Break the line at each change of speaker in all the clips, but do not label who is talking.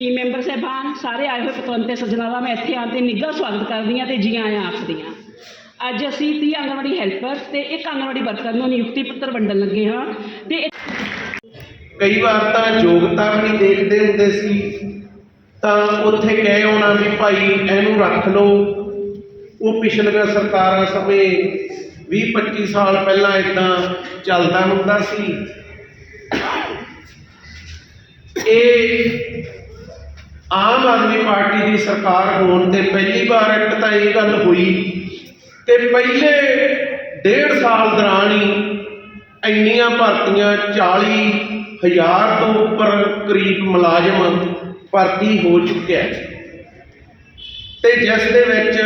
Team member ਸਾਹਿਬਾਨ, ਸਾਰੇ ਆਏ ਹੋਏ ਪਤਵੰਤੇ ਸੱਜਣਾਂ ਦਾ ਮੈਂ ਇੱਥੇ ਆਉਣ ਤੇ ਨਿੱਘਾ ਸਵਾਗਤ ਕਰਦੀ ਹਾਂ ਤੇ ਜੀ ਆਇਆਂ ਆਖਦੀ ਹਾਂ ਅੱਜ ਅਸੀਂ 30 ਆਂਗਣਵਾੜੀ ਹੈਲਪਰ ਤੇ ਇੱਕ ਆਂਗਣਵਾੜੀ ਵਰਕਰ ਨੂੰ ਨਿਯੁਕਤੀ ਪੱਤਰ ਵੰਡਣ ਲੱਗੇ ਹਾਂ ਤੇ
ਕਈ ਵਾਰ ਤਾਂ ਯੋਗਤਾ ਵੀ ਨਹੀਂ ਦੇਖਦੇ ਹੁੰਦੇ ਸੀ, ਤਾਂ ਉੱਥੇ ਕਹਿ ਆਉਣਾ ਵੀ ਭਾਈ ਇਹਨੂੰ ਰੱਖ ਲਓ। ਉਹ ਪਿਛਲੀਆਂ ਸਰਕਾਰਾਂ ਸਮੇਂ 20 25 ਸਾਲ ਪਹਿਲਾਂ ਇਦਾਂ ਚੱਲਦਾ ਹੁੰਦਾ ਸੀ। ਇਹ ਆਮ ਆਦਮੀ ਪਾਰਟੀ ਦੀ ਸਰਕਾਰ ਹੋਣ ਤੇ ਪਹਿਲੀ ਵਾਰ ਇੱਕ ਤਾਂ ਇਹ ਗੱਲ ਹੋਈ ਤੇ ਪਹਿਲੇ ਡੇਢ ਸਾਲ ਦੌਰਾਨ ਹੀ ਇੰਨੀਆਂ ਭਰਤੀਆਂ 40 ਹਜ਼ਾਰ ਤੋਂ ਉੱਪਰ ਕਰੀਬ ਮੁਲਾਜ਼ਮ ਭਰਤੀ ਹੋ ਚੁੱਕਿਆ ਹੈ। ਤੇ ਜਿਸ ਦੇ ਵਿੱਚ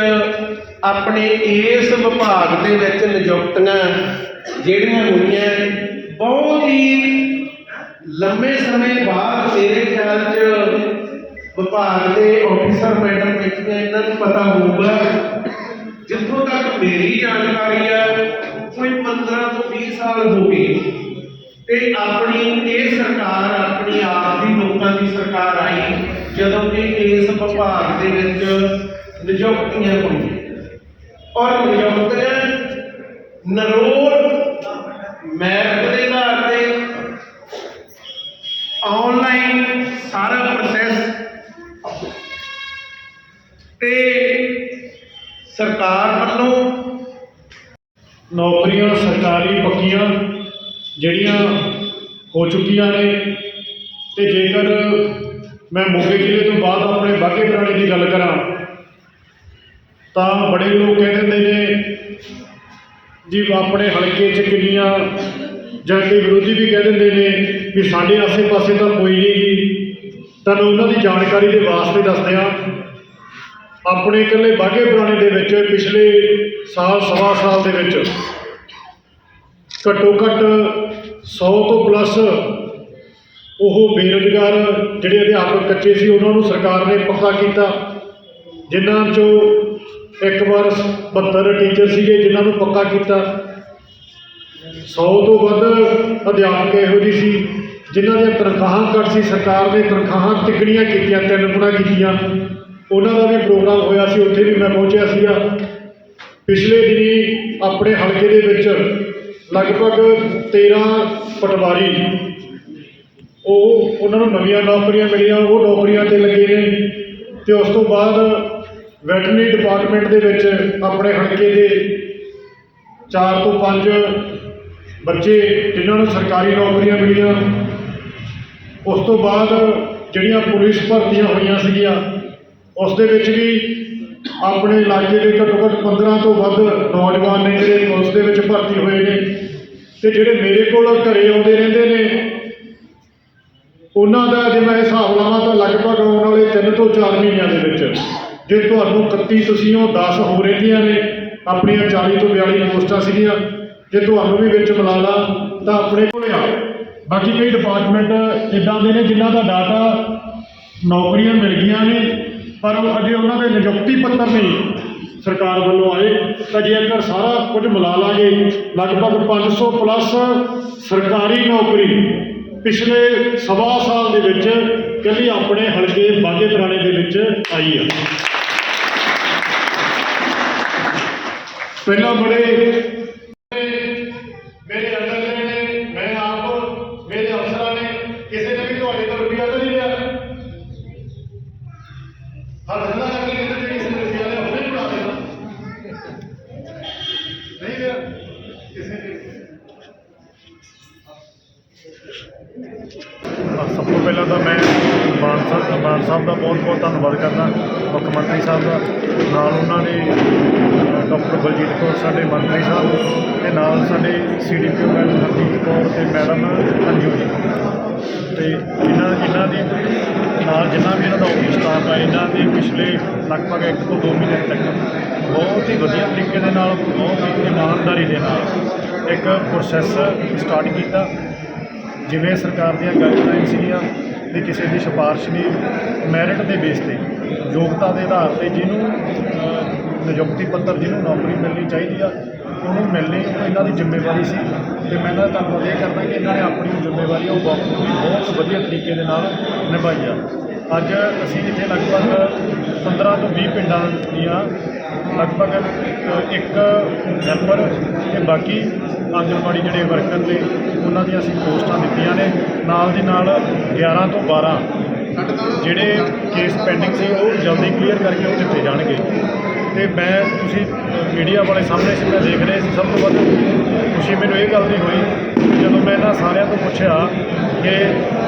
ਆਪਣੇ ਇਸ ਵਿਭਾਗ ਦੇ ਵਿੱਚ ਨਿਯੁਕਤੀਆਂ ਜਿਹੜੀਆਂ ਹੋਈਆਂ ਬਹੁਤ ਹੀ ਲੰਮੇ ਸਮੇਂ ਬਾਅਦ ਮੇਰੇ ਖਿਆਲ 'ਚ ਵਿਭਾਗ ਦੇ ਆਫੀਸਰ ਮੈਡਮ ਬੈਠੀਆਂ ਇਹਨਾਂ ਨੂੰ ਪਤਾ ਹੋਊਗਾ, ਜਿੱਥੋਂ ਤੱਕ ਮੇਰੀ ਜਾਣਕਾਰੀ ਹੈ, ਕੋਈ 15 ਤੋਂ 20 ਸਾਲ ਹੋ ਗਏ। ਤੇ ਆਪਣੀ, ਇਹ ਸਰਕਾਰ ਆਪਣੀ ਆਪ ਦੀ, ਲੋਕਾਂ ਦੀ ਸਰਕਾਰ ਆਈ, ਜਦੋਂ ਕਿ ਇਸ ਵਿਭਾਗ ਦੇ ਵਿੱਚ ਨਿਯੁਕਤੀਆਂ ਹੋਈਆਂ। ਔਰ ਨਿਯੁਕਤੀਆਂ ਨਰੋਲ ਮੈਪ ਦੇ ਆਧਾਰ ਤੇ ਆਨਲਾਈਨ ਸਾਰਾ ਤੇ ਸਰਕਾਰ ਵੱਲੋਂ
ਨੌਕਰੀਆਂ ਸਰਕਾਰੀ ਪੱਕੀਆਂ ਜਿਹੜੀਆਂ ਹੋ ਚੁੱਕੀਆਂ ਨੇ ਤੇ ਜੇਕਰ ਮੈਂ ਮੋਗੇ ਜ਼ਿਲ੍ਹੇ ਤੋਂ ਬਾਅਦ ਆਪਣੇ ਬਾਘੇ ਪੁਰਾਣੇ ਦੀ ਗੱਲ ਕਰਾਂ, ਤਾਂ ਬੜੇ ਲੋਕ ਕਹਿ ਦਿੰਦੇ ਨੇ, ਜੀ, ਆਪਣੇ ਹਲਕੇ 'ਚ ਕਿੰਨੀਆਂ ਜਾਂ ਕਿ ਵਿਰੋਧੀ ਵੀ ਕਹਿ ਦਿੰਦੇ ਨੇ ਵੀ ਸਾਡੇ ਆਸੇ-ਪਾਸੇ ਤਾਂ ਕੋਈ ਨਹੀਂ ਜੀ ਤੁਹਾਨੂੰ ਉਹਨਾਂ ਦੀ ਜਾਣਕਾਰੀ ਦੇ ਵਾਸਤੇ ਦੱਸਦਿਆਂ ਆਪਣੇ ਇਕੱਲੇ ਬਾਘੇ ਪੁਰਾਣੇ ਦੇ ਵਿੱਚ ਪਿਛਲੇ ਸਾਲ, ਸਵਾ ਸਾਲ ਦੇ ਵਿੱਚ ਘੱਟੋ ਘੱਟ 100 ਤੋਂ ਪਲੱਸ ਉਹ ਬੇਰੁਜ਼ਗਾਰ ਜਿਹੜੇ ਅਧਿਆਪਕ ਕੱਚੇ ਸੀ, ਉਹਨਾਂ ਨੂੰ ਸਰਕਾਰ ਨੇ ਪੱਕਾ ਕੀਤਾ, ਜਿਨ੍ਹਾਂ ਚੋਂ ਇੱਕ ਵਾਰ 72 ਟੀਚਰ ਸੀਗੇ ਜਿਨ੍ਹਾਂ ਨੂੰ ਪੱਕਾ ਕੀਤਾ। 100 ਤੋਂ ਵੱਧ ਅਧਿਆਪਕ ਇਹੋ ਜਿਹੇ ਸੀ, ਜਿਨ੍ਹਾਂ ਦੀਆਂ ਤਨਖਾਹਾਂ ਘੱਟ ਸੀ, ਸਰਕਾਰ ਨੇ ਤਨਖਾਹਾਂ ਤਿੱਗਣੀਆਂ ਕੀਤੀਆਂ, ਤਿੰਨ ਗੁਣਾ ਕੀਤੀਆਂ। ਉਹਨਾਂ ਦਾ ਵੀ ਪ੍ਰੋਗਰਾਮ ਹੋਇਆ ਸੀ, ਉੱਥੇ ਵੀ ਮੈਂ ਪਹੁੰਚਿਆ ਸੀਗਾ। ਪਿਛਲੇ ਦਿਨੀ ਆਪਣੇ ਹਲਕੇ ਦੇ ਵਿੱਚ ਲਗਭਗ 13 ਪਟਵਾਰੀ, ਉਹ ਉਹਨਾਂ ਨੂੰ ਨਵੀਆਂ ਨੌਕਰੀਆਂ ਮਿਲੀਆਂ, ਉਹ ਨੌਕਰੀਆਂ ਤੇ ਲੱਗੇ ਨੇ ਤੇ ਉਸ ਤੋਂ ਬਾਅਦ ਵੈਟਰਨਰੀ ਡਿਪਾਰਟਮੈਂਟ ਦੇ ਵਿੱਚ ਆਪਣੇ ਹਲਕੇ ਦੇ 4 ਤੋਂ 5 ਬੱਚੇ, ਜਿਨ੍ਹਾਂ ਨੂੰ ਸਰਕਾਰੀ ਨੌਕਰੀਆਂ ਮਿਲੀਆਂ। ਉਸ ਤੋਂ ਬਾਅਦ ਜਿਹੜੀਆਂ ਪੁਲਿਸ ਭਰਤੀਆਂ ਹੋਈਆਂ ਸੀਗੀਆਂ ਉਸ ਦੇ ਵਿੱਚ ਵੀ ਆਪਣੇ ਇਲਾਕੇ ਦੇ ਘੱਟੋ ਘੱਟ 15 ਤੋਂ ਵੱਧ ਨੌਜਵਾਨ ਨੇ ਜਿਹੜੇ ਪੁਲਿਸ ਦੇ ਵਿੱਚ ਭਰਤੀ ਹੋਏ ਨੇ ਤੇ ਜਿਹੜੇ ਮੇਰੇ ਕੋਲ ਘਰੇ ਆਉਂਦੇ ਰਹਿੰਦੇ ਨੇ, ਉਹਨਾਂ ਦਾ ਜੇ ਮੈਂ ਹਿਸਾਬ ਲਾਵਾਂ ਤਾਂ ਲਗਭਗ ਆਉਣ ਵਾਲੇ 3 ਤੋਂ 4 ਮਹੀਨਿਆਂ ਦੇ ਵਿੱਚ ਜੇ ਤੁਹਾਨੂੰ 31 ਤੁਸੀਂ ਉਹ 10 ਹੋ ਰਹਿੰਦੀਆਂ ਨੇ, ਆਪਣੀਆਂ 40 ਤੋਂ 42 ਪੋਸਟਾਂ ਸੀਗੀਆਂ, ਜੇ ਤੁਹਾਨੂੰ ਵੀ ਵਿੱਚ ਮਿਲਾ ਲਾ ਤਾਂ ਆਪਣੇ ਕੋਲੇ ਆ। ਬਾਕੀ ਕਈ ਡਿਪਾਰਟਮੈਂਟ ਇਦਾਂ ਦੇ ਨੇ ਜਿਨ੍ਹਾਂ ਦਾ ਡਾਟਾ ਨੌਕਰੀਆਂ ਮਿਲ ਗਈਆਂ ਨੇ ਪਰ ਉਹ ਅਜੇ ਉਹਨਾਂ ਦੇ ਨਿਯੁਕਤੀ ਪੱਤਰ ਨਹੀਂ ਸਰਕਾਰ ਵੱਲੋਂ ਆਏ। ਤਾਂ ਜੇ ਅਗਰ ਸਾਰਾ ਕੁਝ ਮਿਲਾ ਲਾਂਗੇ, ਲਗਭਗ 500 ਪਲੱਸ ਸਰਕਾਰੀ ਨੌਕਰੀ ਪਿਛਲੇ ਸਵਾ ਸਾਲ ਦੇ ਵਿੱਚ ਕੱਲੀ ਆਪਣੇ ਹਲਕੇ ਬਾਗੇ ਪੁਰਾਣੇ ਦੇ ਵਿੱਚ ਆਈ ਆ। ਪਹਿਲਾਂ ਬੜੇ ਮੇਰੇ ਅੰਦਰ ਨੇ ਮੈਂ ਆਪ ਮੇਰੇ ਅਫਸਰਾਂ ਨੇ ਕਿਸੇ ਨੇ ਵੀ ਤੁਹਾਡੇ ਤੋਂ ਰੁਪਈਆ ਤਾਂ ਨਹੀਂ ਲਿਆ ਹਰ ਹੱਲਾ ਕਰਕੇ ਕਹਿੰਦੇ ਕਿ ਕਿਸੇ ਨੇ ਰੁਪਈਆ ਲਿਆ ਉਹਨੇ ਬਣਾ ਦੇਣਾ ਨਹੀਂ ਲਿਆ ਕਿਸੇ ਨੇ ਸਭ ਤੋਂ ਪਹਿਲਾਂ ਤਾਂ ਮੈਂ ਮਾਨ ਸਾਹਿਬ ਮਾਨ ਸਾਹਿਬ ਦਾ ਬਹੁਤ ਬਹੁਤ ਧੰਨਵਾਦ ਕਰਦਾ, ਮੁੱਖ ਮੰਤਰੀ ਸਾਹਿਬ ਦਾ। ਨਾਲ ਉਹਨਾਂ ਨੇ ਡਾਕਟਰ ਬਲਜੀਤ ਕੌਰ ਸਾਡੇ ਮੰਤਰੀ ਸਾਹਿਬ ਤੇ ਨਾਲ ਸਾਡੇ ਸੀਡੀਪੀਓ ਮੈਡਮ ਹਰਦੀਪ ਕੌਰ ਤੇ ਮੈਡਮ ਅੰਜੂ ਜੀ। ਤੇ ਇਹਨਾਂ ਇਹਨਾਂ ਦੀ, ਨਾਲ ਜਿੰਨਾ ਵੀ ਇਹਨਾਂ ਦਾ ਆਫਿਸ ਸਟਾਫ ਹੈ ਇਹਨਾਂ ਦੇ ਪਿਛਲੇ ਲਗਭਗ 1 ਤੋਂ 2 ਮਹੀਨੇ ਤੱਕ ਬਹੁਤ ਹੀ ਵਧੀਆ ਤਰੀਕੇ ਦੇ ਨਾਲ, ਬਹੁਤ ਹੀ ਇਮਾਨਦਾਰੀ ਦੇ ਨਾਲ ਇੱਕ ਪ੍ਰੋਸੈਸ ਸਟਾਰਟ ਕੀਤਾ। ਜਿਵੇਂ ਸਰਕਾਰ ਦੀਆਂ ਗਾਈਡਲਾਈਨ ਸੀਗੀਆਂ ਵੀ ਕਿਸੇ ਦੀ ਸਿਫਾਰਿਸ਼ ਨਹੀਂ ਮੈਰਿਟ ਦੇ ਬੇਸ ਤੇ, ਯੋਗਤਾ ਦੇ ਆਧਾਰ ਤੇ ਜਿਹਨੂੰ ਨਿਯੁਕਤੀ ਪੱਤਰ ਜਿਹਨੂੰ ਨੌਕਰੀ ਮਿਲਣੀ ਚਾਹੀਦੀ ਆ, ਉਹਨੂੰ ਮਿਲਣੀ ਇਹਨਾਂ ਦੀ ਜ਼ਿੰਮੇਵਾਰੀ ਸੀ। ਤੇ ਮੈਂ ਇਹਨਾਂ ਦਾ ਧੰਨਵਾਦ ਇਹ ਕਰਦਾ ਕਿ ਇਹਨਾਂ ਨੇ ਆਪਣੀ ਜ਼ਿੰਮੇਵਾਰੀ ਉਹ ਬਾਖੂਬੀ ਬਹੁਤ ਵਧੀਆ ਤਰੀਕੇ ਦੇ ਨਾਲ ਨਿਭਾਈ ਆ। ਅੱਜ ਅਸੀਂ ਇੱਥੇ ਲਗਭਗ 15 ਤੋਂ 20 ਪਿੰਡਾਂ ਦੀਆਂ ਲਗਭਗ ਇੱਕ ਹੈਲਪਰ ਤੇ ਬਾਕੀ ਆਂਗਣਵਾੜੀ ਜਿਹੜੇ ਵਰਕਰ ਨੇ, ਉਹਨਾਂ ਦੀਆਂ ਅਸੀਂ ਪੋਸਟਾਂ ਦਿੱਤੀਆਂ ਨੇ। ਨਾਲ ਦੀ ਨਾਲ 11 ਤੋਂ 12 ਜਿਹੜੇ ਕੇਸ ਪੈਂਡਿੰਗ ਸੀ, ਉਹ ਜਲਦੀ ਕਲੀਅਰ ਕਰਕੇ ਉਹ ਦਿੱਤੇ ਜਾਣਗੇ। ਤੇ ਮੈਂ, ਤੁਸੀਂ ਮੀਡੀਆ ਵਾਲੇ ਸਾਹਮਣੇ ਸੀ ਮੈਂ ਦੇਖ ਰਹੇ ਸੀ, ਸਭ ਤੋਂ ਵੱਧ ਖੁਸ਼ੀ ਮੈਨੂੰ ਇਹ ਗੱਲ ਦੀ ਹੋਈ ਜਦੋਂ ਮੈਂ ਇਹਨਾਂ ਸਾਰਿਆਂ ਤੋਂ ਪੁੱਛਿਆ ਕਿ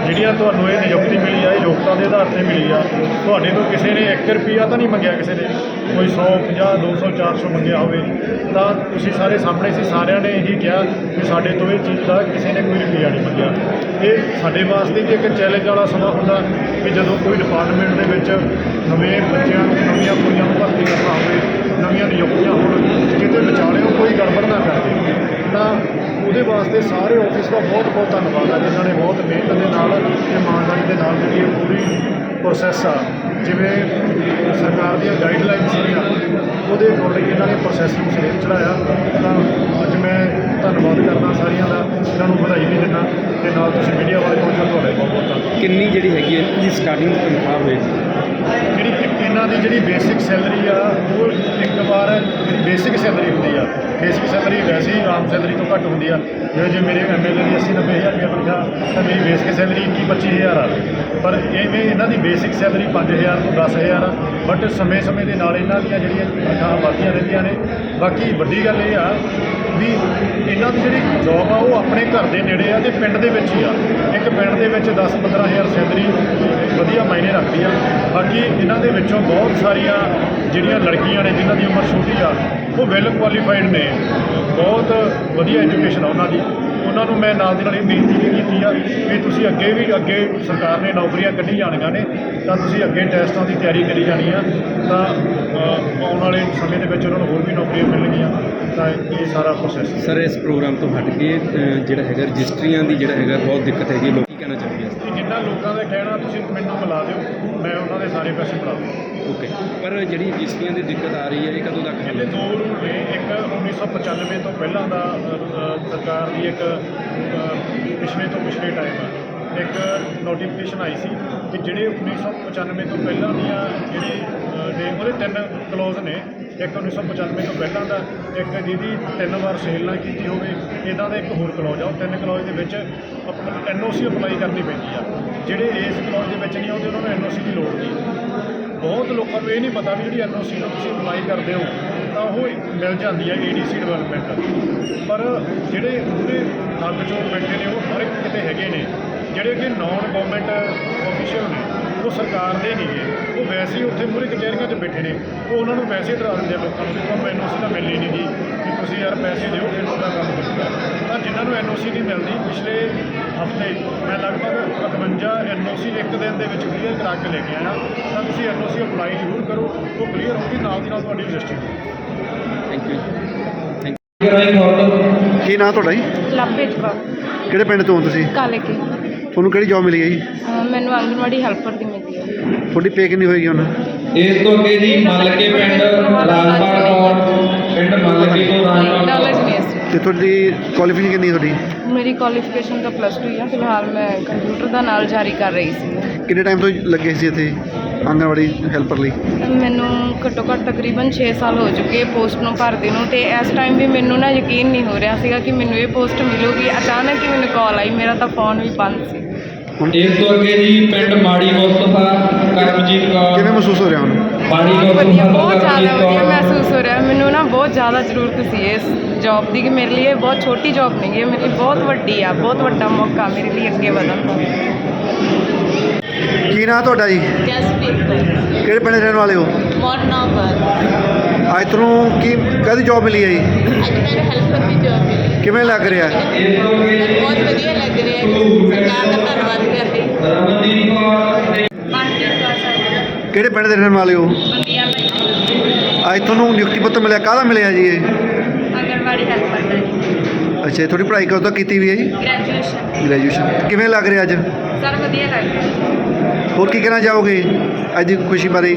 ਜਿਹੜੀਆਂ ਤੁਹਾਨੂੰ ਇਹ ਨਿਯੁਕਤੀ ਮਿਲੀ ਆ, ਇਹ ਯੋਗਤਾ ਦੇ ਆਧਾਰ ਤੇ ਮਿਲੀ ਆ, ਤੁਹਾਡੇ ਤੋਂ ਕਿਸੇ ਨੇ 1 ਰੁਪਿਆ ਤਾਂ ਨਹੀਂ ਮੰਗਿਆ ਕਿਸੇ ਨੇ? ਕੋਈ 100 50 200 400 ਮੰਗਿਆ ਹੋਵੇ, ਤਾਂ ਤੁਸੀਂ ਸਾਰੇ ਸਾਹਮਣੇ ਸੀ, ਸਾਰਿਆਂ ਨੇ ਇਹੀ ਕਿਹਾ ਕਿ ਸਾਡੇ ਤੋਂ ਇਹ ਚੀਜ਼ ਦਾ ਕਿਸੇ ਨੇ ਕੋਈ ਰੁਪਿਆ ਨਹੀਂ ਮੰਗਿਆ। ਇਹ ਸਾਡੇ ਵਾਸਤੇ ਵੀ ਇੱਕ ਚੈਲੰਜ ਵਾਲਾ ਸਮਾਂ ਹੁੰਦਾ ਕਿ ਜਦੋਂ ਕੋਈ ਡਿਪਾਰਟਮੈਂਟ ਦੇ ਵਿੱਚ ਨਵੇਂ ਬੱਚਿਆਂ ਨੂੰ ਨਵੀਆਂ ਕੁੜੀਆਂ ਨੂੰ ਭਰਤੀ ਕਰਨਾ ਹੋਵੇ, ਨਵੀਆਂ ਨਿਯੁਕਤੀਆਂ ਹੋਣ ਕਿਤੇ ਵਿਚਾਲਿਓ ਕੋਈ ਗੜਬੜ ਨਾ ਕਰਦੇ ਤਾਂ ਉਹਦੇ ਵਾਸਤੇ ਸਾਰੇ ਆਫਿਸ ਦਾ ਬਹੁਤ ਬਹੁਤ ਧੰਨਵਾਦ ਹੈ ਜਿਨ੍ਹਾਂ ਨੇ ਬਹੁਤ ਮਿਹਨਤ ਦੇ ਨਾਲ ਤੇ ਇਮਾਨਦਾਰੀ ਦੇ ਨਾਲ ਜਿਹੜੀ ਇਹ ਪੂਰੀ ਪ੍ਰੋਸੈਸ ਆ ਜਿਵੇਂ ਸਰਕਾਰ ਦੀਆਂ ਗਾਈਡਲਾਈਨ ਸੀਗੀਆਂ ਉਹਦੇ ਅਕੋਰਡਿੰਗ ਇਹਨਾਂ ਨੇ ਪ੍ਰੋਸੈਸ ਨੂੰ ਸਿਰੇ ਚੜਾਇਆ ਤਾਂ ਅੱਜ ਮੈਂ ਧੰਨਵਾਦ ਕਰਦਾ ਸਾਰਿਆਂ ਦਾ ਇਹਨਾਂ ਨੂੰ ਵਧਾਈ ਵੀ ਦਿੰਦਾ ਤੇ ਨਾਲ ਤੁਸੀਂ ਮੀਡੀਆ ਵਾਲੇ ਪਹੁੰਚਣ ਤੁਹਾਡਾ ਬਹੁਤ ਬਹੁਤ ਧੰਨਵਾਦ।
ਕਿੰਨੀ ਜਿਹੜੀ ਹੈਗੀ ਹੈ ਇਹਦੀ ਸਟਾਰਟਿੰਗ ਤਨਖਾਹ ਹੋਏਗੀ?
ਜਿਹੜੀ ਇਹਨਾਂ ਦੀ ਜਿਹੜੀ ਬੇਸਿਕ ਸੈਲਰੀ ਆ ਉਹ ਇੱਕ ਵਾਰ ਜਿਹੜੀ ਬੇਸਿਕ ਸੈਲਰੀ ਹੁੰਦੀ ਆ ਬੇਸਿਕ ਸੈਲਰੀ ਵੈਸੇ ਹੀ ਆਮ ਸੈਲਰੀ ਤੋਂ ਘੱਟ ਹੁੰਦੀ ਆ ਜਿਵੇਂ ਜੇ ਮੇਰੇ ਐਮਐਲਏ ਦੀ 80 90 ਹਜ਼ਾਰ ਰੁਪਏ ਤਨਖਾਹ ਤਾਂ ਮੇਰੀ ਬੇਸਿਕ ਸੈਲਰੀ 21 25 ਹਜ਼ਾਰ ਆ। ਪਰ ਇਵੇਂ ਇਹਨਾਂ ਦੀ ਬੇਸਿਕ ਸੈਲਰੀ 5000 ਤੋਂ 10000 ਆ। ਬਟ ਸਮੇਂ-ਸਮੇਂ ਦੇ ਨਾਲ ਇਹਨਾਂ ਦੀਆਂ ਜਿਹੜੀਆਂ ਤਨਖਾਹਾਂ ਵੱਧਦੀਆਂ ਰਹਿੰਦੀਆਂ ਨੇ। ਬਾਕੀ ਵੱਡੀ ਗੱਲ ਇਹ ਆ ਵੀ ਇਹਨਾਂ ਦੀ ਜਿਹੜੀ ਜੌਬ ਆ, ਉਹ ਆਪਣੇ ਘਰ ਦੇ ਨੇੜੇ ਆ ਤੇ ਪਿੰਡ ਦੇ ਵਿੱਚ ਹੀ ਆ। ਇੱਕ ਪਿੰਡ ਦੇ ਵਿੱਚ 10-15000 ਸੈਲਰੀ ਵਧੀਆ ਮਾਇਨੇ ਰੱਖਦੀ ਆ। ਬਾਕੀ ਇਹਨਾਂ ਦੇ ਵਿੱਚੋਂ ਬਹੁਤ ਸਾਰੀਆਂ ਜਿਹੜੀਆਂ ਲੜਕੀਆਂ ਨੇ, ਜਿਨ੍ਹਾਂ ਦੀ ਉਮਰ ਛੋਟੀ ਆ, ਉਹ ਵੈਲ ਕੁਆਲੀਫਾਈਡ ਨੇ। ਬਹੁਤ ਵਧੀਆ ਐਜੂਕੇਸ਼ਨ ਆ ਉਹਨਾਂ ਦੀ। ਉਹਨਾਂ ਨੂੰ ਮੈਂ ਨਾਲ ਦੀ ਨਾਲ ਇਹ ਬੇਨਤੀ ਵੀ ਕੀਤੀ ਆ ਵੀ ਤੁਸੀਂ ਅੱਗੇ ਵੀ ਅੱਗੇ ਸਰਕਾਰ ਨੇ ਨੌਕਰੀਆਂ ਕੱਢੀ ਜਾਣੀਆਂ ਨੇ, ਤਾਂ ਤੁਸੀਂ ਅੱਗੇ ਟੈਸਟਾਂ ਦੀ ਤਿਆਰੀ ਕਰੀ ਜਾਣੀ ਆ, ਤਾਂ ਆਉਣ ਵਾਲੇ ਸਮੇਂ ਦੇ ਵਿੱਚ ਉਹਨਾਂ ਨੂੰ ਹੋਰ ਵੀ ਨੌਕਰੀਆਂ ਮਿਲਣਗੀਆਂ, ਤਾਂ ਇਹ ਸਾਰਾ ਪ੍ਰੋਸੈਸ
ਸਰ ਇਸ ਪ੍ਰੋਗਰਾਮ ਤੋਂ ਹਟ ਕੇ ਜਿਹੜਾ ਹੈਗਾ ਰਜਿਸਟਰੀਆਂ ਦੀ ਜਿਹੜਾ ਹੈਗਾ ਬਹੁਤ ਦਿੱਕਤ ਹੈਗੀ ਲੋਕ ਕਹਿਣਾ ਚਾਹੁੰਦੇ ਆ
ਕਿ ਜਿੰਨਾ ਲੋਕਾਂ ਦਾ ਕਹਿਣਾ ਤੁਸੀਂ ਮੈਨੂੰ ਮਿਲਾ ਦਿਓ ਮੈਂ ਉਹਨਾਂ ਦੇ ਸਾਰੇ ਪੈਸੇ ਮਿਲਾ ਦੂੰ
ਓਕੇ। ਪਰ ਜਿਹੜੀ ਰਜਿਸਟਰੀਆਂ ਦੀ ਦਿੱਕਤ ਆ ਰਹੀ ਹੈ ਇਹ ਕਦੋਂ ਤੱਕ ਹੱਲ
ਇਹਦੇ ਦੋ ਰੂਲ ਨੇ ਇੱਕ 1995 ਤੋਂ ਪਹਿਲਾਂ ਦਾ ਸਰਕਾਰ ਦੀ ਇੱਕ ਪਿਛਲੇ ਤੋਂ ਪਿਛਲੇ ਟਾਈਮ ਇੱਕ ਨੋਟੀਫਿਕੇਸ਼ਨ ਆਈ ਸੀ ਕਿ ਜਿਹੜੇ 1995 ਤੋਂ ਪਹਿਲਾਂ ਦੀਆਂ ਜਿਹੜੀ ਨੇ ਉਹਦੇ ਤਿੰਨ ਕਲੋਜ਼ ਨੇ ਇੱਕ 1995 ਤੋਂ ਪਹਿਲਾਂ ਦਾ ਇੱਕ ਜਿਹਦੀ ਤਿੰਨ ਵਾਰ ਸੇਲ ਨਾ ਕੀਤੀ ਹੋਵੇ ਇਦਾਂ ਦਾ ਇੱਕ ਹੋਰ ਕਲੋਜ਼ ਆ, ਉਹ ਤਿੰਨ ਕਲੋਜ਼ ਦੇ ਵਿੱਚ ਆਪਣਾ ਐਨਓਸੀ ਅਪਲਾਈ ਕਰਨੀ ਪੈਂਦੀ ਆ। ਜਿਹੜੇ ਇਸ ਕਲੋਜ਼ ਦੇ ਵਿੱਚ ਨਹੀਂ ਆਉਂਦੇ, ਉਹਨਾਂ ਨੂੰ ਐਨਓਸੀ ਦੀ ਲੋੜ ਨਹੀਂ। ਬਹੁਤ ਲੋਕਾਂ ਨੂੰ ਇਹ ਨਹੀਂ ਪਤਾ ਵੀ ਜਿਹੜੀ ਐਨਓਸੀ ਨੂੰ ਤੁਸੀਂ ਅਪਲਾਈ ਕਰਦੇ ਹੋ, ਤਾਂ ਉਹ ਮਿਲ ਜਾਂਦੀ ਹੈ ਏਡੀਸੀ ਡਿਵੈਲਪਮੈਂਟ ਪਰ ਜਿਹੜੇ ਉਹਦੇ ਹੱਕ ਚੋਂ ਬੈਠੇ ਨੇ, ਉਹ ਹਰ ਇੱਕ ਕਿਤੇ ਹੈਗੇ ਨੇ, ਜਿਹੜੇ ਕਿ ਨਾਨ ਗਵਰਨਮੈਂਟ ਆਫੀਸ਼ੀਅਲ ਨੇ ਉਹ ਸਰਕਾਰ ਦੇ ਨਹੀਂ ਗੇ ਉਹ ਵੈਸੇ ਹੀ ਉੱਥੇ ਮੂਹਰੇ ਕਚਹਿਰੀਆਂ 'ਚ ਬੈਠੇ ਨੇ। ਉਹ ਉਹਨਾਂ ਨੂੰ ਵੈਸੇ ਹੀ ਡਰਾ ਦਿੰਦੇ ਆ ਲੋਕਾਂ ਨੂੰ ਕਿ ਤੁਹਾਨੂੰ ਐਨਓਸੀ ਤਾਂ ਮਿਲਣੀ ਨਹੀਂ ਗੀ ਵੀ ਤੁਸੀਂ ਯਾਰ ਪੈਸੇ ਦਿਓ ਫਿਰ ਤੁਹਾਡਾ ਕੰਮ ਬਣੂਗਾ। ਤਾਂ ਜਿਨ੍ਹਾਂ ਨੂੰ ਐਨਓਸੀ ਨਹੀਂ ਮਿਲਦੀ ਪਿਛਲੇ ਹਫ਼ਤੇ ਮੈਂ ਲਗਭਗ 51 ਐਨਓਸੀ ਇੱਕ ਦਿਨ ਦੇ ਵਿੱਚ ਕਲੀਅਰ ਕਰਾ ਕੇ ਲੈ ਕੇ ਆਇਆ। ਤਾਂ ਤੁਸੀਂ ਐਨਓਸੀ ਅਪਲਾਈ ਜ਼ਰੂਰ ਕਰੋ ਉਹ ਕਲੀਅਰ ਹੋਊਗੀ ਨਾਲ ਦੀ ਨਾਲ ਤੁਹਾਡੀ ਰਜਿਸਟਰੀ
ਥੈਂਕ ਯੂ ਥੈਂਕ
ਕੀ ਨਾਂ ਤੁਹਾਡਾ ਜੀ?
ਲਵਪ੍ਰੀਤ ਕੌਰ।
ਕਿਹੜੇ ਪਿੰਡ ਤੋਂ ਹੋ ਤੁਸੀਂ?
ਕਾਲੇ ਕੇ
ਤੁਹਾਨੂੰ ਕਿਹੜੀ ਜੌਬ ਮਿਲੀ ਹੈ ਜੀ?
ਅਹ ਮੈਨੂੰ ਆਂਗਨਵਾੜੀ ਹੈਲਪਰ ਦੀ ਮਿਲੀ ਹੈ।
ਤੁਹਾਡੀ ਪੇ ਕਿੰਨੀ ਹੋਏਗੀ ਹੁਣ?
ਇਸ ਤੋਂ ਅੱਗੇ ਜੀ ਮੱਲਕੇ ਪਿੰਡ ਰਾਜਪਾਲ ਕੌਰ ਪਿੰਡ ਮੱਲਕੇ ਤੋਂ ਰਾਜਪਾਲ
ਨਹੀਂ
ਤੇ ਤੁਹਾਡੀ ਕੁਆਲੀਫਿਕੇਸ਼ਨ ਕਿੰਨੀ ਹੈ ਤੁਹਾਡੀ?
ਮੇਰੀ ਕੁਆਲੀਫਿਕੇਸ਼ਨ ਤਾਂ ਪਲੱਸ 2 ਹੈ ਫਿਲਹਾਲ ਮੈਂ ਕੰਪਿਊਟਰ ਦਾ ਨਾਲ ਜਾਰੀ ਕਰ ਰਹੀ ਸੀ।
ਕਿੰਨੇ ਟਾਈਮ ਤੋਂ ਲੱਗੇ ਸੀ ਇੱਥੇ? ਆਂਗਣਵਾੜੀ ਹੈਲਪਰ ਲਈ?
ਮੈਨੂੰ ਘੱਟੋ ਘੱਟ ਤਕਰੀਬਨ 6 ਸਾਲ ਹੋ ਚੁੱਕੇ ਪੋਸਟ ਨੂੰ ਭਰਦੇ ਨੂੰ ਤੇ ਇਸ ਟਾਈਮ ਵੀ ਮੈਨੂੰ ਨਾ ਯਕੀਨ ਨਹੀਂ ਹੋ ਰਿਹਾ ਸੀਗਾ ਕਿ ਮੈਨੂੰ ਇਹ ਪੋਸਟ ਮਿਲੂਗੀ। ਅਚਾਨਕ ਹੀ ਮੈਨੂੰ ਕਾਲ ਆਈ ਮੇਰਾ ਤਾਂ ਫੋਨ ਵੀ ਬੰਦ ਸੀ।
ਇਸ ਤੋਂ ਅੱਗੇ ਜੀ ਪਿੰਡ ਮਾੜੀ ਮੁਸਤਫਾ ਕਰਮਜੀਤ ਕੌਰ
ਕਿਵੇਂ ਮਹਿਸੂਸ ਹੋ ਰਿਹਾ ਹੁਣ?
ਮਾੜੀ
ਵਧੀਆ
ਮੁਸਤਫਾ
ਬਹੁਤ ਜ਼ਿਆਦਾ ਵਧੀਆ ਮਹਿਸੂਸ ਹੋ ਰਿਹਾ। ਮੈਨੂੰ ਨਾ ਬਹੁਤ ਜ਼ਿਆਦਾ ਜ਼ਰੂਰਤ ਸੀ ਇਸ ਜੌਬ ਦੀ ਕਿ ਮੇਰੇ ਲਈ ਇਹ ਬਹੁਤ ਛੋਟੀ ਜੌਬ ਨਹੀਂ ਹੈ। ਮੇਰੇ ਲਈ ਬਹੁਤ ਵੱਡੀ ਆ ਬਹੁਤ ਵੱਡਾ ਮੌਕਾ ਮੇਰੇ ਲਈ ਅੱਗੇ ਵਧਣ ਦਾ।
ਕੀ ਨਾਂ ਤੁਹਾਡਾ ਜੀ?
ਜਸਪ੍ਰੀਤ ਕੌਰ।
ਕਿਹੜੇ ਪਿੰਡ ਦੇ ਰਹਿਣ ਵਾਲੇ ਹੋ?
ਮੋਰਨਾ ਪਰ
ਅੱਜ ਤੁਹਾਨੂੰ ਕੀ ਕਾਹਦੀ ਜੌਬ ਮਿਲੀ ਹੈ ਜੀ?
ਅੱਜ ਮੈਨੂੰ ਹੈਲਪਰ ਦੀ ਜੌਬ ਮਿਲੀ।
ਕਿਵੇਂ ਲੱਗ ਰਿਹਾ?
ਬਹੁਤ ਵਧੀਆ ਲੱਗ ਰਿਹਾ ਹੈ ਸਰਕਾਰ ਦਾ ਧੰਨਵਾਦ ਕਰਦੀ
ਰਮਨਦੀਪ ਕੌਰ ਤੇ
ਮਨਜੀਤ ਕੌਰ ਸਾਹਿਬ
ਕਿਹੜੇ ਪਿੰਡ ਦੇ ਰਹਿਣ ਵਾਲੇ ਹੋ? ਅੱਜ ਤੁਹਾਨੂੰ ਨਿਯੁਕਤੀ ਪੱਤਰ ਮਿਲਿਆ। ਕਾਹਦਾ ਮਿਲਿਆ ਜੀ ਇਹ?
ਆਂਗਣਵਾੜੀ ਹੈਲਪਰ ਦਾ
ਅੱਛਾ ਤੁਹਾਡੀ ਪੜ੍ਹਾਈ ਕਦੋਂ ਤੱਕ ਕੀਤੀ ਵੀ ਹੈ ਜੀ?
ਗ੍ਰੈਜੂਏਸ਼ਨ
ਗ੍ਰੈਜੂਏਸ਼ਨ ਕਿਵੇਂ ਲੱਗ ਰਿਹਾ ਅੱਜ?
ਸਰ ਵਧੀਆ ਲੱਗ ਰਿਹਾ
ਹੋਰ ਕੀ ਕਹਿਣਾ ਚਾਹੋਗੇ? ਅੱਜ ਦੀ ਖੁਸ਼ੀ ਬਾਰੇ।